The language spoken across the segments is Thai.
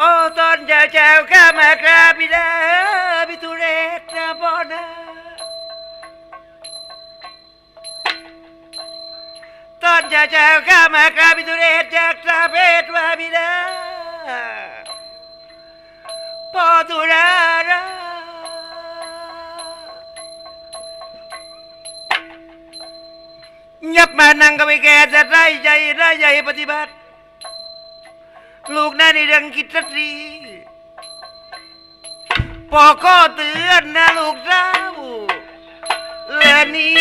โอ้ตอนจ้าเจ้าข้ามากราบิดาบิทุเรศนะพ่อนะตอนจ้าเจ้าข้ามากราบิทุเรศจากสาเพศว่าบิดาพ่อตุรารายับมานั่งกับไอ้แกจะได้ใจได้ใจปฏิบัติ ลูกนั่นในเรื่องกิดสตรีพอก็เตือนนะลูกสาวเลอนี้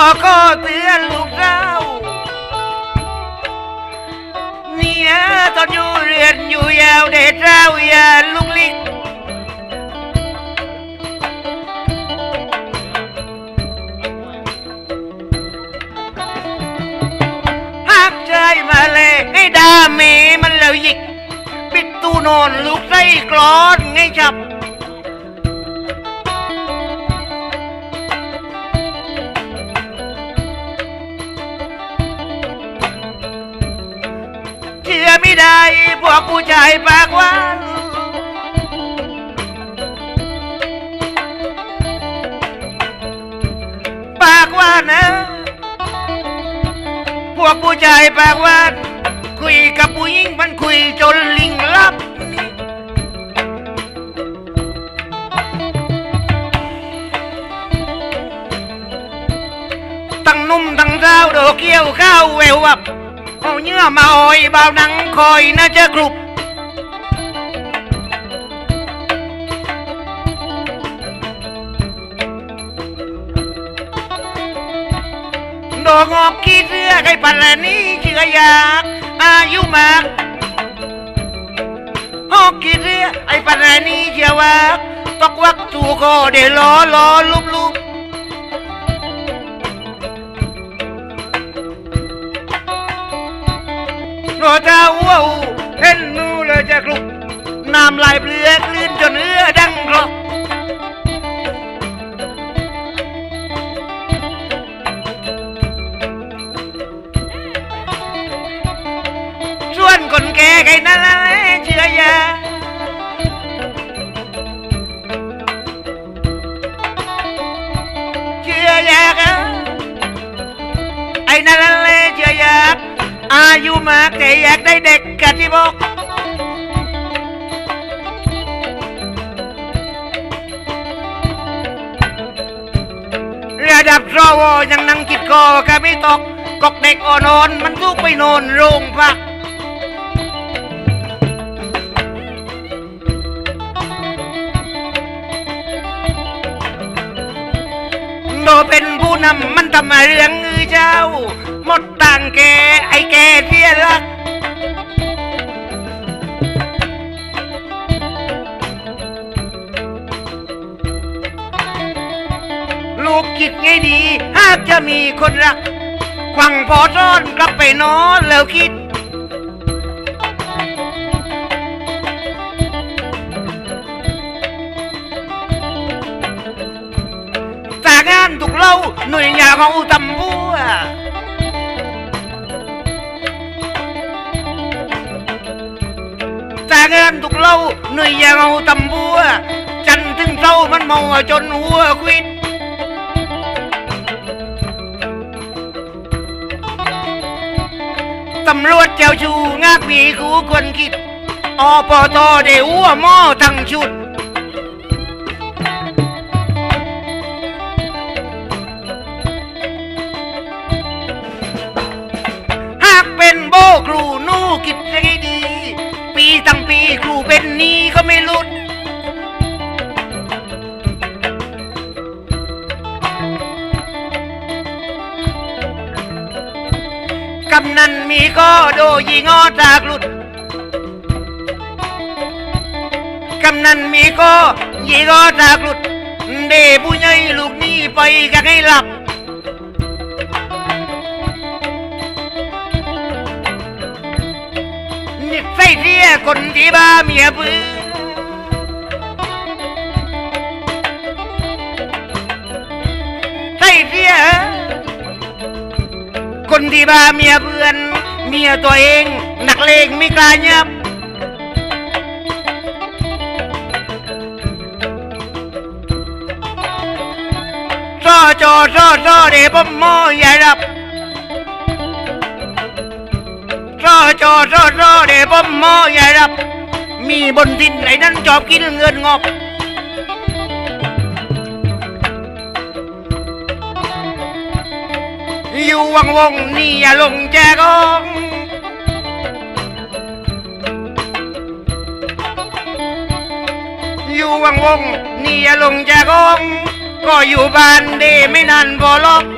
พอก็เตือนลูกสาเนี่ยตอนอยู่เรียนอยู่ยาวเด็ดเราอย่าลุกลิกหากใจมาเลยให้ดาเมมันแล้วหยิก ปิดตู้นอนลูกไส้กรอนไงฉับ เชื่อไม่ได้พวกผู้ชายปากหวานปากหวานนะ พวกผู้ชายปากหวานคุยกับผู้หญิงมันคุยจนลิงลับตั้งนุ่มตั้งเท้าโดเกี้ยวข้าวแวววับ เอาเนื้อมาอ่อยเบาหนังคอยน่าจะกรุบดอกงอกขี้เสื้อไก่ปันละนี้เชื่อยากอายุมากหอกขี้เสื้อไอ้ปันละนี้เชื่อว่าตกวักจูก็เดี๋ยวล้อล้อลุบลุบ รอเท้ว้าวเห็นนูเลยจะกลุกน้ำลายเปลือกลื่นจนเอื้อดังกรอกส่วนคนแก่ไก่นั่นแหละเชื่อยาเชื่อยากไอ้นั่นแหละเชื่ออยาก อายุมากแต่อยากได้เด็กกะที่บอกระดับรอวอยังนั่งคิดกอกะไม่ตกกอกเด็กอ่อนอนมันทุกไปนอนโรงพัก น้ำมันทำมาเรื่องงือเจ้า หมดต่างแกไอ้แกเที่ยรัก ลูกคิดไงดี หากจะมีคนรัก ควังพอซ่อนกลับไปนอนแล้วคิด จากเล่าหน่วยงานของอุตำบัวจากงานถูกเล่าหน่วยงานของอุตำบัวจันทร์ถึงเศร้ามันเมาจนหัวควิดตำรวจเจ้าชูงากมีคูคนคิดอปตเดหัวหม้อทั้งชุด ครูนู่กิจใด้ดี ปีตั้งปีครูเป็นนี้ก็ไม่ลุด กำนันมีก็โดยีงอจากหลุด กำนันมีก็ยีงอจากหลุด เดบุญยัยลูกนี้ไปกันให้หลับ นิสัยเสียคนที่บ้าเมียปืนใส่เสีย คนที่บ้าเมียเพื่อน เมียตัวเองหนักเลงไม่กล้าเงียบซอจอซอซอเดบมออย่ารับ ซอจอซอเดบมออย่ารับ มีบนดินไหนนั้นจอบกินเงินงอกอยู่วังวงนี่อย่าลงแจกองอยู่วังวงนี่อย่าลงแจกอง ก็อยู่บ้านเดไม่นานพอลอกลูก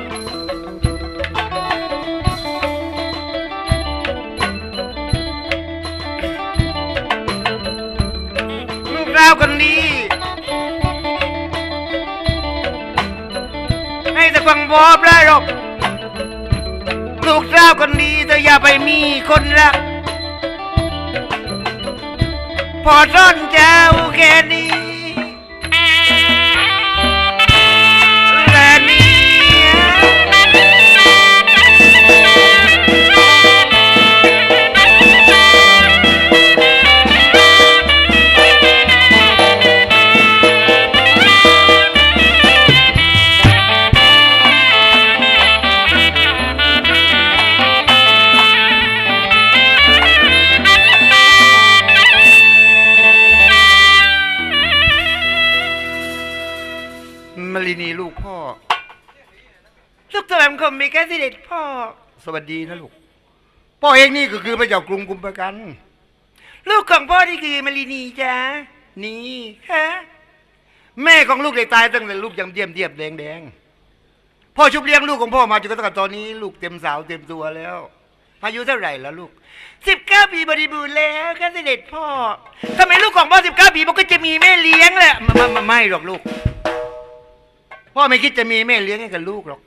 ังบอบได้หรอกลูกสาวคนดีแต่ออย่าไปมีคนรัก พอซ่อนเจ้าแค่นี้ คมมีแค่สิเด็จพ่อ สวัสดีนะลูก พ่อเองนี่ก็คือพระเจ้ากรุงกุมประกัน ลูกของพ่อนี่คือมารินีจ้านี่ค่ะแม่ของลูกได้ตายตั้งแต่ลูกยังเดียมเดียบแดงแดงๆพ่อชุบเลี้ยงลูกของพ่อมาจนกระทั่งตอนนี้ ลูกเต็มสาวเต็มตัวแล้วอายุเท่าไหร่แล้วลูกสิบเก้าปีบริบูรณ์แล้วค่ะเสด็จพ่อทำไมลูกของพ่อสิบเก้าปีมันก็จะมีแม่เลี้ยงแหละไม่ไม่ไม่ไม่หรอกลูก พ่อไม่คิดจะมีแม่เลี้ยงให้กับลูกหรอก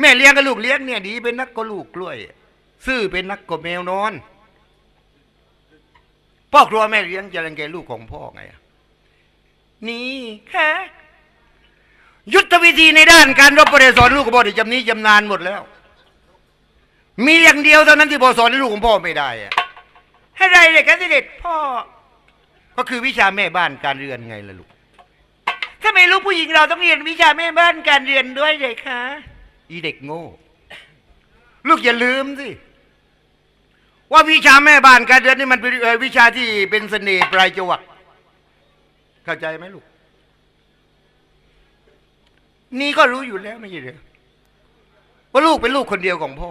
แม่เลี้ยงกับลูกเลี้ยงเนี่ยดีเป็นนักก็ลูกกล้วย ซื่อเป็นนักก็แมวนอน พ่อครัวแม่เลี้ยงจะรังแกลูกของพ่อไงนี่ค่ะยุทธวิธีในด้านการรบประเดสอนลูกของพ่อที่จำนี้จำนานหมดแล้ว มีอย่างเดียวเท่านั้นที่พ่อสอนลูกของพ่อไม่ได้อะอะไรเลยครับเด็จพ่อ ก็คือวิชาแม่บ้านการเรือนไงล่ะลูกทำไม่ลูกผู้หญิงเราต้องเรียนวิชาแม่บ้านการเรียนด้วยเลยคะ อีเด็กโง่ ลูกอย่าลืมสิ ว่าวิชาแม่บ้านการเรียนนี่มันเป็นวิชาที่เป็นเสน่ห์ปลายจวักเข้าใจไหมลูก นี่ก็รู้อยู่แล้วไม่ใช่หรือว่าลูกเป็นลูกคนเดียวของพ่อ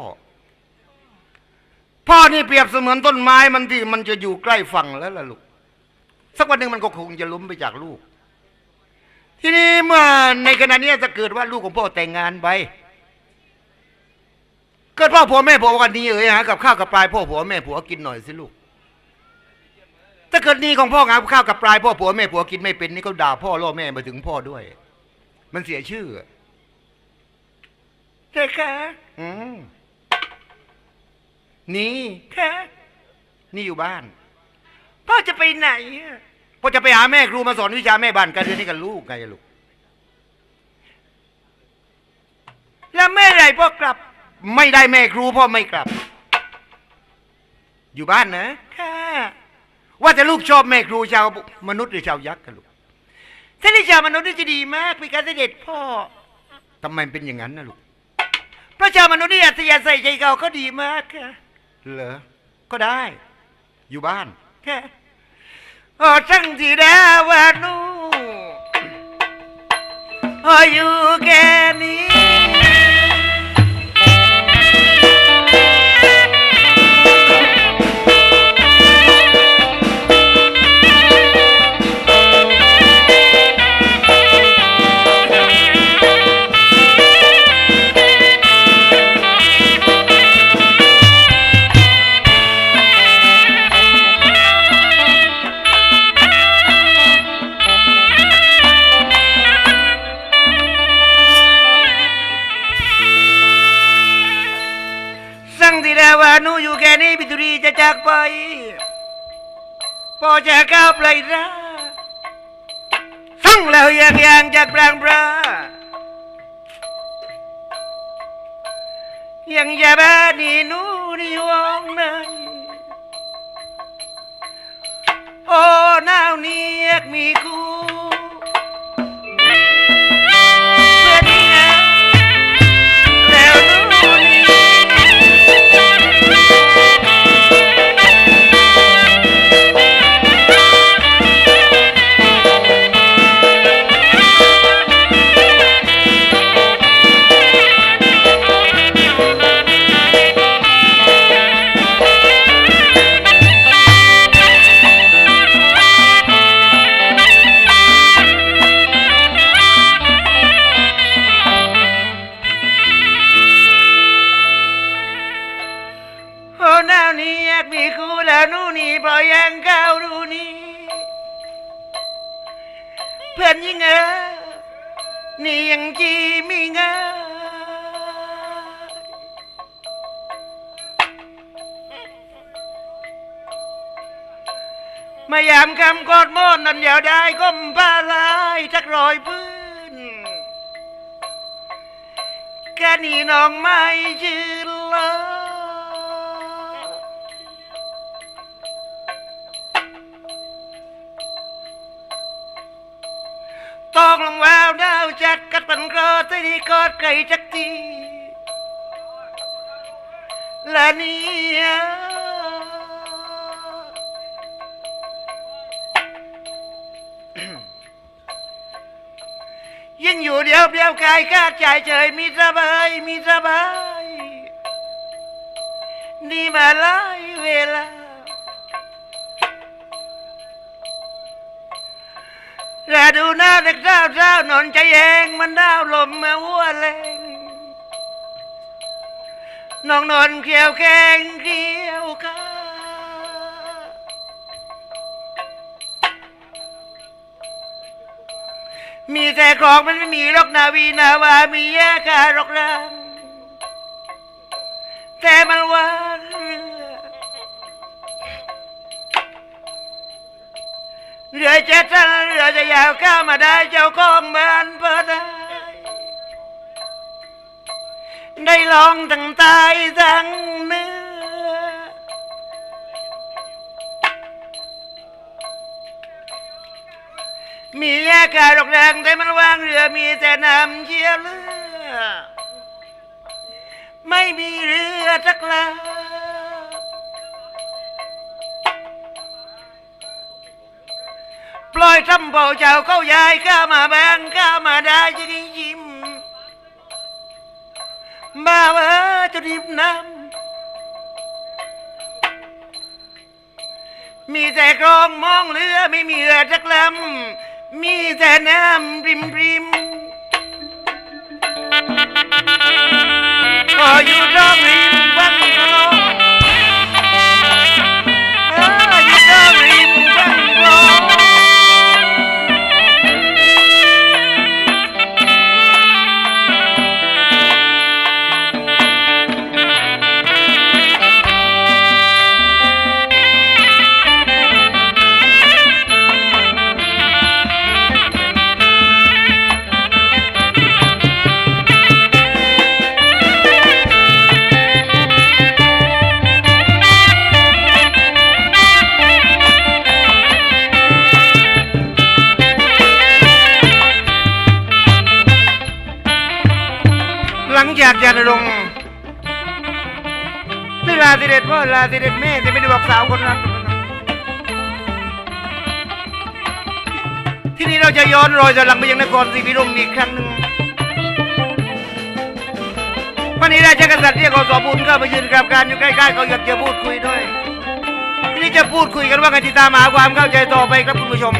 พ่อนี่เปรียบเสมือนต้นไม้มันที่มันจะอยู่ใกล้ฝั่งแล้วล่ะลูก สักวันหนึ่งมันก็คงจะล้มไปจากลูก ทีนี้เมื่อในขณะนี้จะเกิดว่าลูกของพ่อแต่งงานไป เกิดพ่อผัวแม่ผัวกันนี้เอ๋ยหากับข้าวกับปลายพ่อผัวแม่ผัวกินหน่อยสิลูกถ้าเกิดนี้ของพ่อหากับข้าวกับปลายพ่อผัวแม่ผัวกินไม่เป็นนี่ก็ด่าพ่อล่อแม่มาถึงพ่อด้วย มันเสียชื่อใช่ค่ะอืมนี่ค่ะนี่อยู่บ้าน พ่อจะไปไหนอะพ่อจะไปหาแม่ครูมาสอนวิชาแม่บ้านการเรียนให้กับลูกไงลูก แล้วแม่ไรพ่อกลับ ไม่ได้แม่ครูพ่อไม่กลับ อยู่บ้านนะค่ะว่าแต่ลูกชอบแม่ครูชาวมนุษย์หรือชาวยักษ์กันลูกถ้าได้ชาวมนุษย์นี่จะดีมากเป็นการเสด็จพ่อทำไมเป็นอย่างนั้นนะลูกเพราะชาวมนุษย์นี่อัธยาศัยใจเขาก็ดีมากค่ะเหรอก็ได้ อยู่บ้านค่ะโอ้ช่างที่ดาวานูโอ้อยู่แค่นี้ นี่บิดุรีจะจากไปพอจะก้าวไปราสั่งแล้วยังยังจากแปลงปลายังจะบ้านี่นูนี่วงในโอ้นาวนี้อยกมีกู ไมายามคำกอดมอนนั่นอย่าได้ก้มผ้าลายจักรอยพื้นแค่นี้น้องไม่ชื่อละตอกลงแววดาวจัดกัดปันกรอดที่กอดไก่จักทีและเนี่ย อยู่เดียวเดียวกายคาดใจเฉยมีสบายมีสบายนี่มาหลายเวลาและดูหน้าเด็กเจ้าเจ้านอนใจเองมันดาวลมมาวัวเลงน้องนอนเขียวแข็งเขียวกา มีแต่กรองมันไม่มีหรอกนาวีนาวามีแยกการอกรังแต่มันหวาเรือเรือจะสั้นเรือจะยาวข้ามาได้เจ้าของบ้านเปิดได้ได้ลองทั้งตายทั้งเนื้อ มีแยกกาดอกแดงแต่มันวางเรือมีแต่น้ำเชี่ยวเรือไม่มีเรือสักลำปล่อยทำเบาเจ้าเข้ายายข้ามาแบงข้ามาได้จะได้ยิ้มมาเออจะริบน้ำมีแต่กรองมองเรือไม่มีเรือจักลำ มีแต่น้ ลาสิเด็ดแม่จะไม่ได้บอกสาวคนนั้นที่นี้เราจะย้อนรอยจากหลังไปยังนครศรีพิรมอีกครั้งหนึ่งวันนี้ราชกษัตริย์เรียกอสบุญก็มาไปยืนกราบการอยู่ใกล้ๆเขาอยากจะพูดคุยด้วย ทีนี้จะพูดคุยกันว่ากันติดตามหาความเข้าใจต่อไปครับคุณผู้ชม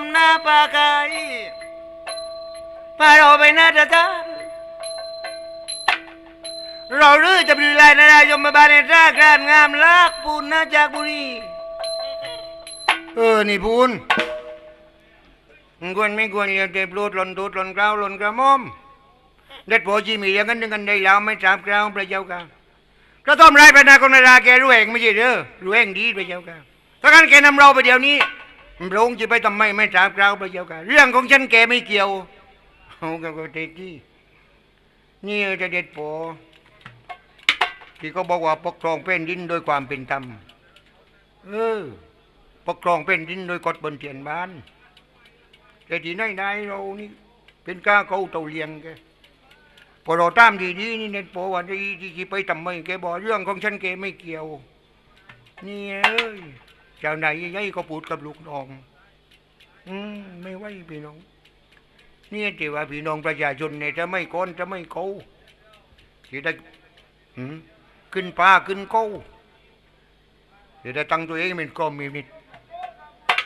นำหน้าปากายพาเราไปหน้าตาตาเราลือจะไปดูแลนายยมบาลในท่าการงามลากปูนนาจากบุรีเออ นี่ปูนควรไม่ควรเรียนเจ็บรูดหล่นตูดหล่นกล้าวหล่นกระม่อมเด็ดโพจีมีอย่างนั้นหนึ่งกันได้แล้วไม่จับกล้าวพระเจ้าค่ะก็ต้อมไรไปนาคนนาราแกรู้เองไม่ใช่เด้อรู้เองดีพระเจ้าค่ะถ้างั้นแกนำเราไปเดี๋ยวนี้ พระองค์จะไปทำไมไม่จับกล้าวพระเจ้าค่ะเรื่องของฉันแกไม่เกี่ยวเอากันก็เด็กที่นี่จะเด็ดโพที่เขาบอกว่าปกครองแผ่นดินโดยความเป็นธรรมเออปกครองเป็นดินโดยกฎบนเทียนบ้าน แต่ที่ไหนได้เรานี่เป็นก้าเขาเตาเลียงแกพอเราตามดีดีนี่เน็ตโปวันที่ที่ที่ไปทำไมแกบอกเรื่องของฉันแกไม่เกี่ยว นี่เอ้ย จ้านายยัยก็พูดกับลูกน้อง อืมไม่ไหวพี่น้องนี่ที่ว่าพี่น้องประชาชนเนี่ยจะไม่ก้นจะไม่เขาที่ได้หืมขึ้นป้าขึ้นเขาเดี๋ยวได้ตั้งตัวเองเป็นกรมมีนิด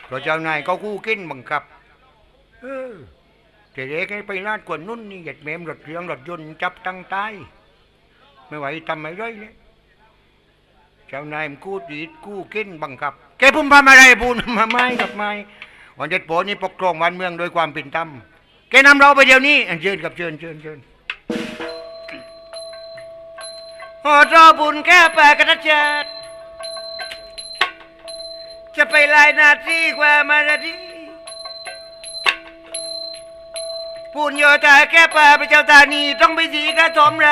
เพราะเจ้านายเขากู้กินบังคับ เออแต่เด็กให้ไปลาดกว่านุ่นนี่เหยียดแมมรถเรืองรถยนต์จับตั้งตายไม่ไหวทำไม่ได้เลย จ้านายมันกู้ดีดกู้กินบังคับแกพุ่มพาอะไรพูนมาไม่กับไม่วันเด็ดโปนี่ปกครองบ้านเมืองโดยความเป็นธรรมแกนำเราไปเดี๋ยวนี้เชิญกับเชิญเชิญเชิญโอ้รอบุญแก้ปากระจัดจะไปลายนาทีกว่ามานาทีพูนโยตาแก้ป่าพระเจ้าตานีต้องไปสีกระสมร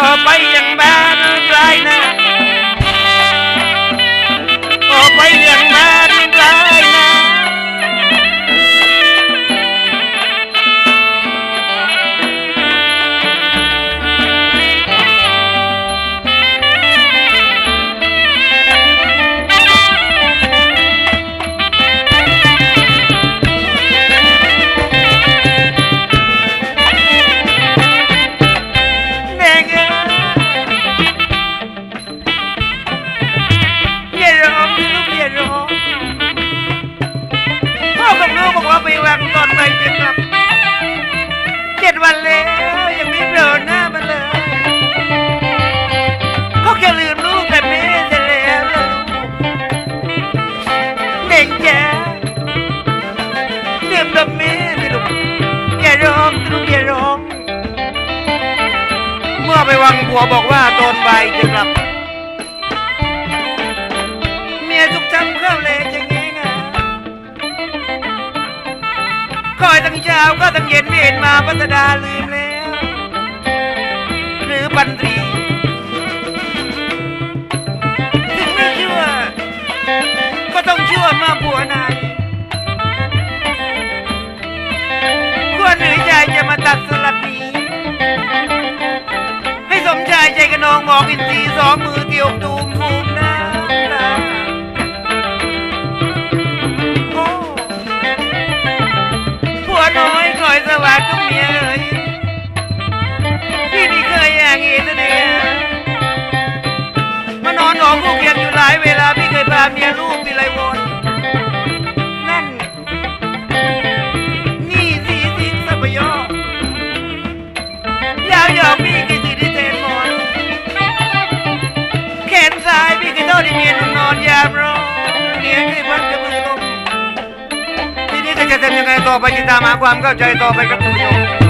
ออกไปอย่างบ้านปลายนะออกไปอย่างบ้าน ผัวบอกว่าตอนบ่ายจะกลับ เมียทุกทำเข้าเลยจะแงงอะคอยตั้งเช้าก็ตั้งเย็นไม่เห็นมาพัสดาลืมแล้ว หรือปันรีถึงไม่ชั่ว ก็ต้องชั่วมาผัวนายควรหรือใจจะมาตัดสลัดนี้ น้องมองอินทรีสองมือเตียวตูมฟูมหน้าตาโอ้ผัวน้อยคอยสวัสดิ์ทุกเมียเอ่ยพี่ไม่เคยอย่างนี้ซะเลยมานอนหนองกูเกียนอยู่หลายเวลาพี่เคยพาเมียลูกพี่ไรวนนั่น เมียนนอนยามร้อเลี้ยงให้พันกับมือลมทีนี้จะจะทำยังไงต่อไปติดตามหาความเข้าใจต่อไปครับคุณผู้ชม